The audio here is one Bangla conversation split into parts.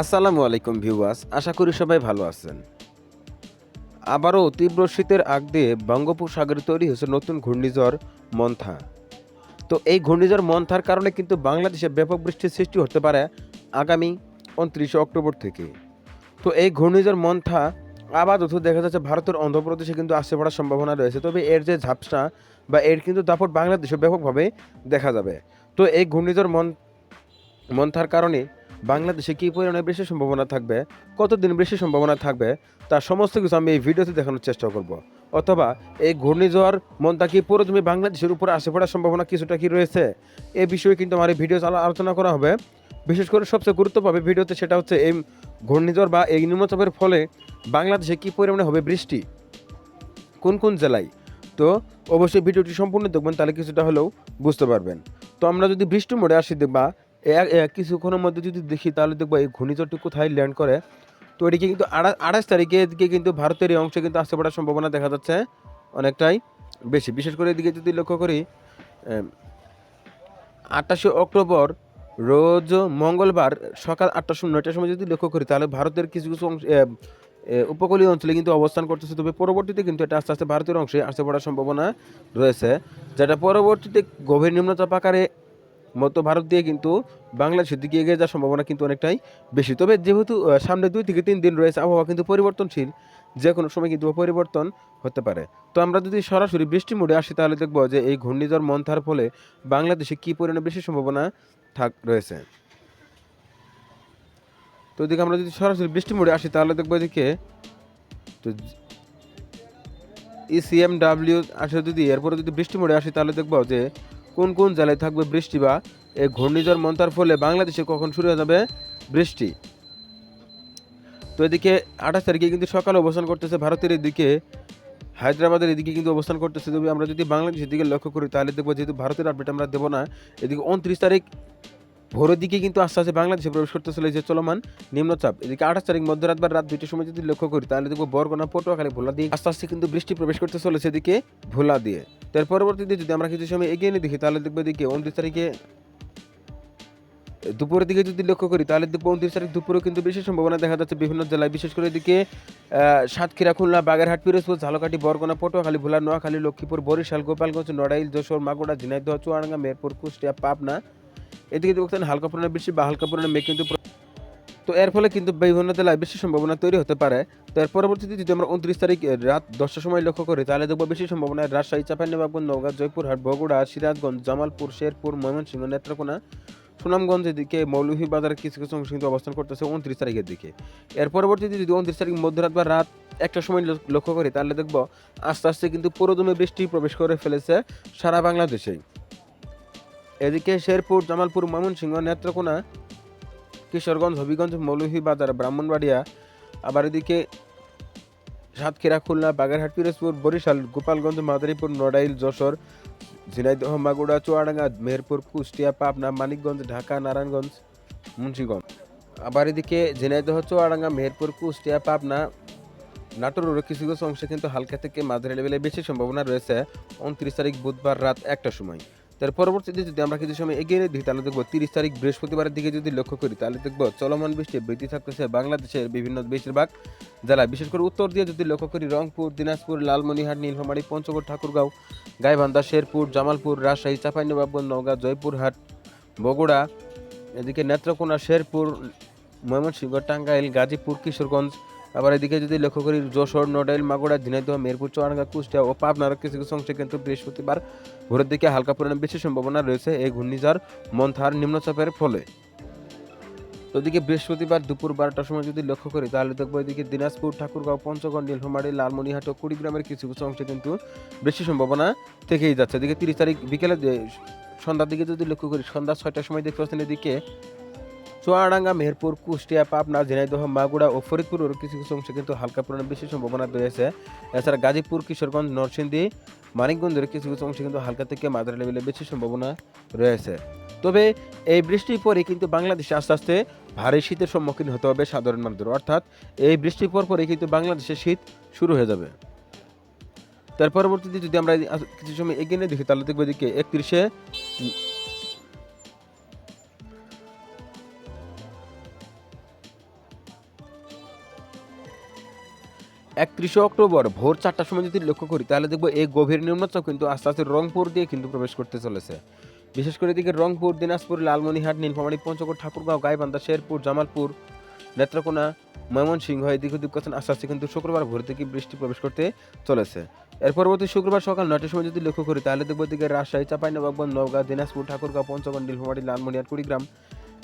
আসসালামু আলাইকুম ভিউয়ার্স, আশা করি সবাই ভালো আছেন। আবারও তীব্র শীতের আগ দিয়ে বঙ্গোপসাগরে তৈরি হয়েছে নতুন ঘূর্ণিঝড় মন্থা। তো এই ঘূর্ণিঝড় মন্থার কারণে কিন্তু বাংলাদেশে ব্যাপক বৃষ্টির সৃষ্টি হতে পারে আগামী উনত্রিশে অক্টোবর থেকে। তো এই ঘূর্ণিঝড় মন্থা আপাতত দেখা যাচ্ছে ভারতের অন্ধ্রপ্রদেশে কিন্তু আসতে পড়ার সম্ভাবনা রয়েছে, তবে এর যে ঝাপসা বা এর কিন্তু দাপট বাংলাদেশে ব্যাপকভাবে দেখা যাবে। তো এই ঘূর্ণিঝড় মন, মন্থার কারণে বাংলাদেশে কী পরিমাণে বেশি সম্ভাবনা থাকবে? কতদিন বৃষ্টির সম্ভাবনা থাকবে? তার সমস্ত কিছু আমি এই ভিডিওতে দেখানোর চেষ্টা করব। অথবা এই ঘূর্ণিঝড় মনটা কি পুরো তুমি বাংলাদেশের উপরে আসে পড়ার সম্ভাবনা কিছুটা কি রয়েছে? এ বিষয়ে কিন্তু আমার এই ভিডিও আলোচনা করা হবে। বিশেষ করে সবচেয়ে গুরুত্ব পাবে ভিডিওতে সেটা হচ্ছে এই ঘূর্ণিঝড় বা এই নিম্নচাপের ফলে বাংলাদেশে কী পরিমাণে হবে বৃষ্টি? কোন কোন জেলায়? তো অবশ্যই ভিডিওটি সম্পূর্ণ দেখবেন, তাহলে কিছুটা হলেও বুঝতে পারবেন। তো আমরা যদি বৃষ্টি মোড়ে আসি এ- কিছুক্ষণের মধ্যে যদি দেখি, তাহলে দেখব এই ঘূর্ণিঝড়টি কোথায় ল্যান্ড করে। তো এদিকে কিন্তু আঠাশ তারিখে এদিকে কিন্তু ভারতের এই অংশে কিন্তু আসতে পড়ার সম্ভাবনা দেখা যাচ্ছে অনেকটাই বেশি। বিশেষ করে এদিকে যদি লক্ষ্য করি আটাশে অক্টোবর রোজ মঙ্গলবার সকাল আটটা শূন্য নয়টার সময় যদি লক্ষ্য করি, তাহলে ভারতের কিছু কিছু অংশ উপকূলীয় অঞ্চলে কিন্তু অবস্থান করতেছে। তবে পরবর্তীতে কিন্তু এটা আস্তে আস্তে ভারতের অংশে আসতে পড়ার সম্ভাবনা রয়েছে। যেটা পরবর্তীতে গভীর নিম্নচাপ আকারে মধ্য ভারত দিয়ে কিন্তু বাংলাদেশের দিকে এগিয়ে যাওয়ার সম্ভাবনা কিন্তু অনেকটাই বেশি। তবে যেহেতু সামনে দুই থেকে তিন দিন রয়েছে আবহাওয়া কিন্তু পরিবর্তনশীল যে কোনো সময় কিন্তু পরিবর্তন হতে পারে। তো আমরা যদি সরাসরি বৃষ্টি মোডে আসি, তাহলে দেখব যে এই ঘূর্ণিঝড় মন্থার ফলে বাংলাদেশে কী পরিমাণে বেশি সম্ভাবনা থাক রয়েছে। তো এদিকে আমরা যদি সরাসরি বৃষ্টি মোডে আসি, তাহলে দেখব এদিকে তো E ইসিএমডাব্লিউ আসলে যদি, এরপরে যদি বৃষ্টি মোড়ে আসি, তাহলে দেখব যে কোন কোন জেলায় থাকবে বৃষ্টি বা এই ঘূর্ণিঝড় মন্তার ফলে বাংলাদেশে কখন শুরু হয়ে যাবে বৃষ্টি? তো এদিকে আঠাশ তারিখে কিন্তু সকালে অবস্থান করতেছে ভারতের এদিকে, হায়দ্রাবাদের এদিকে কিন্তু অবস্থান করতেছে। তবে আমরা যদি বাংলাদেশের দিকে লক্ষ্য করি, তাহলে দেখব যেহেতু ভারতের আপডেট আমরা দেবো না, এদিকে উনত্রিশ তারিখ ভোরের দিকে কিন্তু আস্তে আস্তে বাংলাদেশে প্রবেশ করতে চলেছে চলমান নিম্নচাপ। এদিকে আঠাশ তারিখ মধ্যরাত বা রাত দুইটার সময় যদি লক্ষ্য করি, তাহলে দেখব বরগোনা, পটুয়াখালী ভোলা দিয়ে আস্তে আস্তে কিন্তু বৃষ্টি প্রবেশ করতে চলেছে এদিকে ভোলা দিয়ে তার পরবর্তীতে যদি আমরা কিছু সময় এগিয়ে নিয়ে দেখি, তাহলে দেখব এদিকে উনত্রিশ তারিখে দুপুরের দিকে যদি লক্ষ্য করি, তাহলে দেখব উনত্রিশ তারিখ দুপুরেও কিন্তু বেশি সম্ভাবনা দেখা যাচ্ছে বিভিন্ন জেলায়। বিশেষ করে এদিকে সাতক্ষীরা, খুলনা, বাগেরহাট, পিরোজপুর, ঝালকাঠি, বরগুনা, পটুয়াখালী, ভোলা, নোয়াখালী, লক্ষ্মীপুর, বরিশাল, গোপালগঞ্জ, নড়াইল, যশোর মাগুড়া ঝিনাইদহ, চুয়াডাঙ্গা, মেহেরপুর, কুষ্টিয়া, পাবনা এদিকে দেখছেন হালকা পরিমাণে বৃষ্টি বা হালকা পরিমাণে মেঘ কিন্তু তো এর ফলে কিন্তু বিভিন্ন জেলায় বেশি সম্ভাবনা তৈরি হতে পারে। তো এর পরবর্তীতে যদি আমরা উনত্রিশ তারিখ রাত দশটার সময় লক্ষ্য করি, তাহলে দেখব বেশি সম্ভাবনা রাজশাহী, চাঁপাইনবাবগঞ্জ, নওগাঁ, জয়পুরহাট, বগুড়া, সিরাজগঞ্জ, জামালপুর, শেরপুর, ময়মনসিংহ, নেত্রকোনা, সুনামগঞ্জ এদিকে মৌলভীবাজারের কিছু কিছু অংশ কিন্তু অবস্থান করতেছে উনত্রিশ তারিখের দিকে। এর পরবর্তীতে যদি উনত্রিশ তারিখ মধ্যরাত বা রাত একটা সময় লক্ষ- লক্ষ্য করি, তাহলে দেখব আস্তে আস্তে কিন্তু পুরোদমে বৃষ্টি প্রবেশ করে ফেলেছে সারা বাংলাদেশেই। এদিকে শেরপুর, জামালপুর, ময়মনসিংহ, নেত্রকোনা, কিশোরগঞ্জ, হবিগঞ্জ মৌলভীবাজার ব্রাহ্মণবাড়িয়া, আবার এদিকে সাতক্ষীরা, খুলনা, বাগেরহাট, পিরোজপুর, বরিশাল, গোপালগঞ্জ, মাদারীপুর, নড়াইল, যশোর, ঝিনাইদহ মাগুড়া চুয়াডাঙ্গা, মেহেরপুর, কুষ্টিয়া, পাবনা, মানিকগঞ্জ, ঢাকা, নারায়ণগঞ্জ, মুন্সিগঞ্জ। আবার এদিকে ঝিনাইদহ, চুয়াডাঙ্গা, মেহেরপুর, কুষ্টিয়া, পাবনা নাটোরেরও কিছু কিছু অংশে কিন্তু হালকা থেকে মাঝারি লেভেলে বেশি সম্ভাবনা রয়েছে। উনত্রিশ তারিখ বুধবার রাত একটার সময়। তার পরবর্তীতে যদি আমরা কিছু সময় এগিয়ে দিই তাহলে দেখব তিরিশ তারিখ বৃহস্পতিবারের দিকে যদি লক্ষ্য করি, তাহলে দেখব চলমান বৃষ্টি বৃদ্ধি থাকতেছে বাংলাদেশের বিভিন্ন বেশিরভাগ জেলায়। বিশেষ করে উত্তর দিয়ে যদি লক্ষ্য করি, রংপুর, দিনাজপুর, লালমনিহাট, নীলফামারী, পঞ্চগড়, ঠাকুরগাঁও, গাইবান্ধা, শেরপুর, জামালপুর, রাজশাহী চাঁপাইনবাবগঞ্জ নওগাঁ, জয়পুরহাট, বগুড়া, এদিকে নেত্রকোনা, শেরপুর, ময়মনসিংহ, টাঙ্গাইল, গাজীপুর, কিশোরগঞ্জ আবার এদিকে যদি লক্ষ্য করি, যশোর নড়াইল মাগুড়া ঝিনাইদহ, মেরপুর, চুয়াডাঙ্গা, কুষ্টিয়া ও পাবনার কিছু কিছু অংশে কিন্তু বৃহস্পতিবার ভোরের দিকে হালকা পরিমাণে বেশি সম্ভাবনা রয়েছে। এই ঘূর্ণিঝড় মন্থার নিম্নচাপের ফলে। ওদিকে বৃহস্পতিবার দুপুর বারোটার সময় যদি লক্ষ্য করি, তাহলে দেখব এদিকে দিনাজপুর, ঠাকুরগাঁও, পঞ্চগড়, নীলফামারী, লালমনিহাট ও কুড়িগ্রামের কিছু কিছু অংশে কিন্তু বেশি সম্ভাবনা থেকেই যাচ্ছে। এদিকে তিরিশ তারিখ বিকেলে সন্ধ্যার দিকে যদি লক্ষ্য করি, সন্ধ্যা ছয়টার সময় দেখতে পাচ্ছেন এদিকে চুয়াডাঙ্গা মেহেরপুর কুষ্টিয়া, পাবনা, ঝিনাইদহ মাগুড়া ও ফরিদপুরের কিছু কিছু অংশে কিন্তু হালকা পরিমাণে বেশি সম্ভাবনা রয়েছে। এছাড়া গাজীপুর, কিশোরগঞ্জ, নরসিংদী, মানিকগঞ্জের কিছু কিছু অংশে কিন্তু হালকা থেকে মাঝারি লেভেলে বেশি সম্ভাবনা রয়েছে। তবে এই বৃষ্টির পরে কিন্তু বাংলাদেশে আস্তে আস্তে ভারী শীতের সম্মুখীন হতে হবে সাধারণ মানুষদের। অর্থাৎ এই বৃষ্টির পর পরে কিন্তু বাংলাদেশে শীত শুরু হয়ে যাবে। তার পরবর্তীতে যদি আমরা কিছু সময় এগিয়ে নিয়ে দেখি, তাহলে দেখব একত্রিশে একত্রিশে অক্টোবর ভোর চারটার সময় যদি লক্ষ্য করি, তাহলে দেখব এই গভীর নিম্নচাপ কিন্তু আস্তে আস্তে রংপুর দিয়ে কিন্তু প্রবেশ করতে চলেছে। বিশেষ করে এদিকে রংপুর, দিনাজপুর, লালমনিহাট, নীলফামারী, পঞ্চগড়, ঠাকুরগাঁও, গাইবান্ধা, শেরপুর, জামালপুর, নেত্রকোনা, ময়মনসিংহ এদিক ওদিক করছেন আস্তে আস্তে কিন্তু শুক্রবার ভোর থেকে বৃষ্টি প্রবেশ করতে চলেছে। এর পরবর্তী শুক্রবার সকাল নয়টার সময় যদি লক্ষ্য করি, তাহলে দেখব এদিকে রাজশাহী, চাঁপাইনবাবগঞ্জ, নওগাঁ, দিনাজপুর, ঠাকুরগাঁও, পঞ্চগড়, নীলফামারী, লালমনিহাট, কুড়িগ্রাম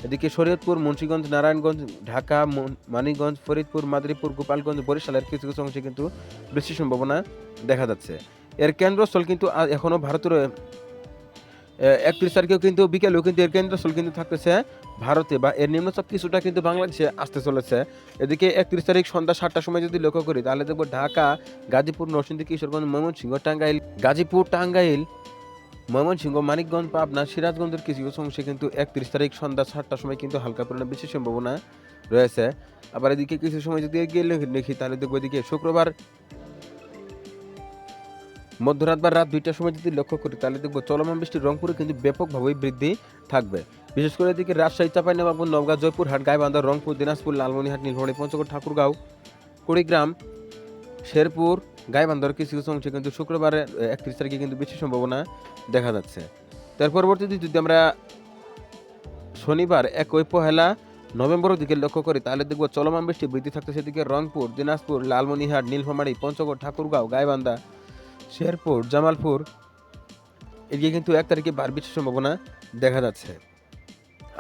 এদিকে শরীয়তপুর, মুন্সিগঞ্জ, নারায়ণগঞ্জ, ঢাকা মন- মানিকগঞ্জ, ফরিদপুর, মাদারীপুর, গোপালগঞ্জ বরিশালের কিছু কিছু অংশে কিন্তু বৃষ্টির সম্ভাবনা দেখা যাচ্ছে। এর কেন্দ্রস্থল কিন্তু এখনও ভারতের একত্রিশ তারিখেও কিন্তু বিকেলেও কিন্তু এর কেন্দ্রস্থল কিন্তু থাকতেছে ভারতে বা এর নিম্নচাপ কিছুটা কিন্তু বাংলাদেশে আসতে চলেছে। এদিকে একত্রিশ তারিখ সন্ধ্যা সাতটার সময় যদি লক্ষ্য করি তাহলে দেখব ঢাকা, গাজীপুর, নরসিংদী, কিশোরগঞ্জ, ময়মনসিংহ, টাঙ্গাইল, গাজীপুর, টাঙ্গাইল ময়মনসিংহ, মানিকগঞ্জ, পাবনা, সিরাজগঞ্জের কিছু কিছু অংশে কিন্তু একত্রিশ তারিখ সন্ধ্যা সাতটার সময় কিন্তু হালকা পরিমাণে বেশি সম্ভাবনা রয়েছে। আবার এদিকে কিছু সময় যদি এগিয়ে লে- দেখি, তাহলে দেখব এদিকে শুক্রবার, মধ্যরাত বা রাত দুইটার সময় যদি লক্ষ্য করি, তাহলে দেখব চলমান বৃষ্টির রংপুরে কিন্তু ব্যাপকভাবেই বৃদ্ধি থাকবে। বিশেষ করে এদিকে রাজশাহী, চাঁপাইনবাবগঞ্জ, নওগাঁ, জয়পুরহাট, গাইবান্ধা, রংপুর, দিনাজপুর লালমনিহাট নীলফামারী, পঞ্চগড়, ঠাকুরগাঁও, কুড়িগ্রাম, শেরপুর গাইবান্ধার কিছু কিছু অংশে কিন্তু শুক্রবারে একত্রিশ তারিখে কিন্তু বেশি সম্ভাবনা দেখা যাচ্ছে। তার পরবর্তীতে যদি আমরা শনিবার একই পহেলা নভেম্বরের দিকে লক্ষ্য করি, তাহলে দেখব চলমান বৃষ্টি বৃদ্ধি থাকতে সেদিকে রংপুর, দিনাজপুর, লালমনিহাট, নীলফামারী, পঞ্চগড়, ঠাকুরগাঁও, গাইবান্ধা, শেরপুর, জামালপুর এদিকে কিন্তু এক তারিখে বার বৃষ্টির সম্ভাবনা দেখা যাচ্ছে।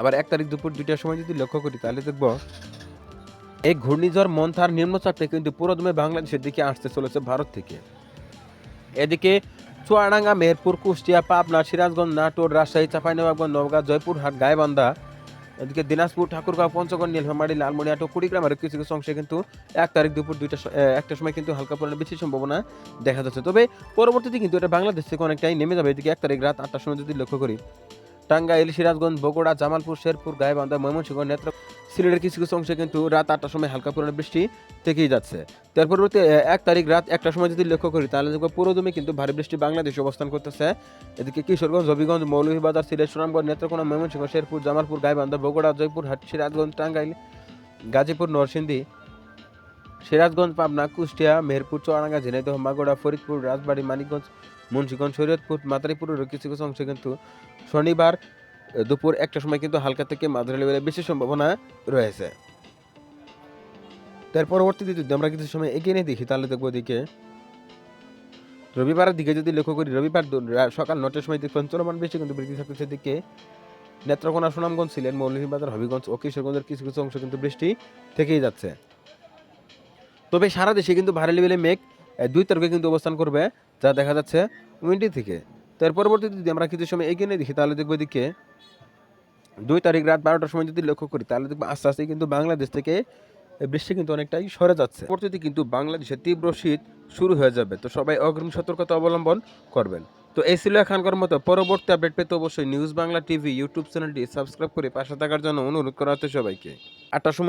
আবার এক তারিখ দুপুর দুইটার সময় যদি লক্ষ্য করি, তাহলে দেখব এই ঘূর্ণিঝড় মন্থার নিম্নচাপটা কিন্তু পুরোদমে বাংলাদেশের দিকে আসতে চলেছে ভারত থেকে। এদিকে চুয়াডাঙ্গা মেহেরপুর কুষ্টিয়া পাবনা সিরাজগঞ্জ নাটোর রাজশাহী চাঁপাইনবাবগঞ্জ নওগাঁ জয়পুরহাট গাইবান্ধা এদিকে দিনাজপুর ঠাকুরগাঁও পঞ্চগড় নীলফামারী লালমনিহাট ও কুড়িগ্রামের কিছু কিছু অংশে কিন্তু এক তারিখ দুপুর দুইটা স- এ, একটা সময় কিন্তু হালকা পরিমাণে বেশি সম্ভাবনা দেখা যাচ্ছে। তবে পরবর্তীতে কিন্তু এটা বাংলাদেশ থেকে অনেকটাই নেমে যাবে। এদিকে এক তারিখ রাত আটটার সময় যদি লক্ষ্য করি টাঙ্গাইল সিরাজগঞ্জ বগুড়া জামালপুর শেরপুর গাইবান্ধা ময়মনসিংহ নেত্র সিলেটের কিছু কিছু অংশে কিন্তু রাত আটটার সময় হালকা পরিমাণে বৃষ্টি থেকেই যাচ্ছে। তার পরবর্তী এক তারিখ রাত একটার সময় যদি লক্ষ্য করি, তাহলে দেখব পুরোদমে কিন্তু ভারী বৃষ্টি বাংলাদেশে অবস্থান করতেছে। এদিকে কিশোরগঞ্জ, হবিগঞ্জ, মৌলভীবাজার, সিলেট, সুনামগঞ্জ, নেত্রকোনা, ময়মনসিংহ, শেরপুর, জামালপুর, গাইবান্ধা, বগুড়া, জয়পুর হাট সিরাজগঞ্জ টাঙ্গাইল, গাজীপুর, নরসিংদী, সিরাজগঞ্জ, পাবনা, কুষ্টিয়া, মেহেরপুর, চুয়াডাঙ্গা, ঝিনাইদহ, মাগুরা, ফরিদপুর, রাজবাড়ী, মানিকগঞ্জ, মুন্সিগঞ্জ, শরীয়তপুর মাতারীপুরের কিছু কিছু অংশে কিন্তু শনিবার দুপুর একটার সময় কিন্তু হালকা থেকে মাঝারি লেভেলে বেশি সম্ভাবনা রয়েছে। তার পরবর্তীতে যদি আমরা কিছু সময় এগিয়ে নিয়ে দেখি, তাহলে দেখব এদিকে রবিবারের দিকে যদি লক্ষ্য করি, রবিবার সকাল নটার সময় দেখবেন চলমান বেশি কিন্তু বৃষ্টি থাকতেছে দিকে নেত্রকোনা, সুনামগঞ্জ ছিলেন মৌলভীবাজার, হবিগঞ্জ ও কিশোরগঞ্জের কিছু কিছু অংশ কিন্তু বৃষ্টি থেকেই যাচ্ছে। তবে সারা দেশে কিন্তু ভারী লেভেলে মেঘ দুই তারিখে কিন্তু অবস্থান করবে, যা দেখা যাচ্ছে উইন্ডি থেকে। তার পরবর্তীতে যদি আমরা কিছু সময় এগিয়ে নিয়ে দেখি, তাহলে দেখব এদিকে দুই তারিখ রাত বারোটার সময় যদি লক্ষ্য করি, তাহলে দেখব আস্তে আস্তে কিন্তু বাংলাদেশ থেকে বৃষ্টি কিন্তু অনেকটাই সরে যাচ্ছে। পরবর্তীতে কিন্তু বাংলাদেশে তীব্র শীত শুরু হয়ে যাবে। তো সবাই অগ্রিম সতর্কতা অবলম্বন করবেন। তো এই ছিল এখানকার মতো পরবর্তী আপডেট পেতে অবশ্যই নিউজ বাংলা টিভি, ইউটিউব চ্যানেলটি সাবস্ক্রাইব করে পাশে থাকার জন্য অনুরোধ করা হচ্ছে সবাইকে। আটটার সময়